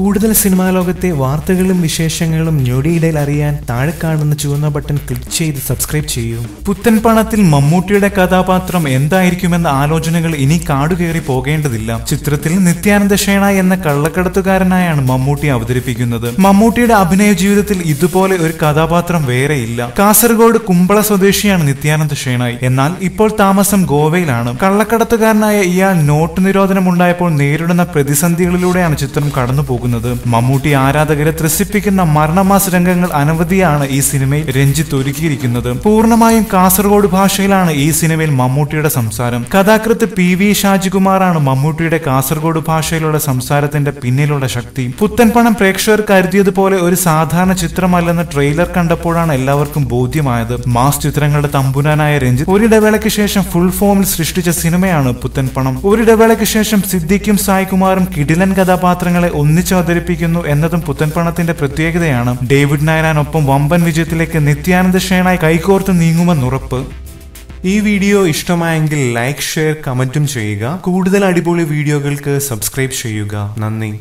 കൂടുതൽ സിനിമാ ലോകത്തെ വാർത്തകളും വിശേഷങ്ങളും ഞൊടിയിടയിൽ അറിയാൻ താഴെ കാണുന്ന ചുവന്ന ബട്ടൺ ക്ലിക്ക് ചെയ്ത് സബ്സ്ക്രൈബ് ചെയ്യൂ. പുത്തൻ പണത്തിൽ മമ്മൂട്ടിയുടെ കഥാപാത്രം എന്തായിരിക്കുമെന്ന ആലോചനകൾ ഇനി കാടുകയറി പോകേണ്ടതില്ല. ചിത്രത്തിൽ നിത്യാനന്ദ ഷേണ എന്ന കള്ളക്കടത്തുകാരനായാണ് മമ്മൂട്ടി അവതരിപ്പിക്കുന്നത്. മമ്മൂട്ടിയുടെ അഭിനയ ജീവിതത്തിൽ ഇതുപോലെ ഒരു കഥാപാത്രം വേറെയില്ല കാസർഗോഡ് കുമ്പള സ്വദേശിയാണ് നിത്യാനന്ദ ഷേണായി എന്നാൽ ഇപ്പോൾ താമസം ഗോവയിലാണ്. കള്ളക്കടത്തുകാരനായ ഇയാൾ നോട്ട് നിരോധനം ഉണ്ടായപ്പോൾ നേരിടുന്ന പ്രതിസന്ധികളിലൂടെയാണ് ചിത്രം കടന്നു പോകുന്നത് മമ്മൂട്ടി ആരാധകരെ ത്രസിപ്പിക്കുന്ന മരണമാസ രംഗങ്ങൾ അനവധിയാണ് ഈ സിനിമയിൽ രഞ്ജിത്ത് ഒരുക്കിയിരിക്കുന്നത്. പൂർണമായും കാസർഗോഡ് ഭാഷയിലാണ് ഈ സിനിമയിൽ മമ്മൂട്ടിയുടെ സംസാരം. കഥാകൃത്ത് പി വി ഷാജികുമാറാണ് മമ്മൂട്ടിയുടെ കാസർഗോഡ് ഭാഷയിലുള്ള സംസാരത്തിന്റെ പിന്നിലുള്ള ശക്തി. പുത്തൻപണം പ്രേക്ഷകർ കരുതിയതുപോലെ ഒരു സാധാരണ ചിത്രമല്ലെന്ന് ട്രെയിലർ കണ്ടപ്പോഴാണ് എല്ലാവർക്കും ബോധ്യമായത്. മാസ് ചിത്രങ്ങളുടെ തമ്പുരാനായ രഞ്ജിത്ത് ഒരിടവേളയ്ക്ക് ശേഷം ഫുൾ ഫോമിൽ സൃഷ്ടിച്ച സിനിമയാണ് പുത്തൻപണം ഒരിടവേളയ്ക്ക് ശേഷം സിദ്ദിഖും സായ്കുമാറും കിടിലൻ കഥാപാത്രങ്ങളെ ഒന്നിച്ചു അവതരിപ്പിക്കുന്നു എന്നതും പുത്തൻപണത്തിന്റെ പ്രത്യേകതയാണ്. ഡേവിഡ് നായരാനൊപ്പം വമ്പൻ വിജയത്തിലേക്ക് നിത്യാനന്ദ ഷേണായി കൈകോർത്ത് നീങ്ങുമെന്നുറപ്പ് ഈ വീഡിയോ ഇഷ്ടമായെങ്കിൽ ലൈക്ക് ഷെയർ കമന്റും ചെയ്യുക. കൂടുതൽ അടിപൊളി വീഡിയോകൾക്ക് സബ്സ്ക്രൈബ് ചെയ്യുക. നന്ദി.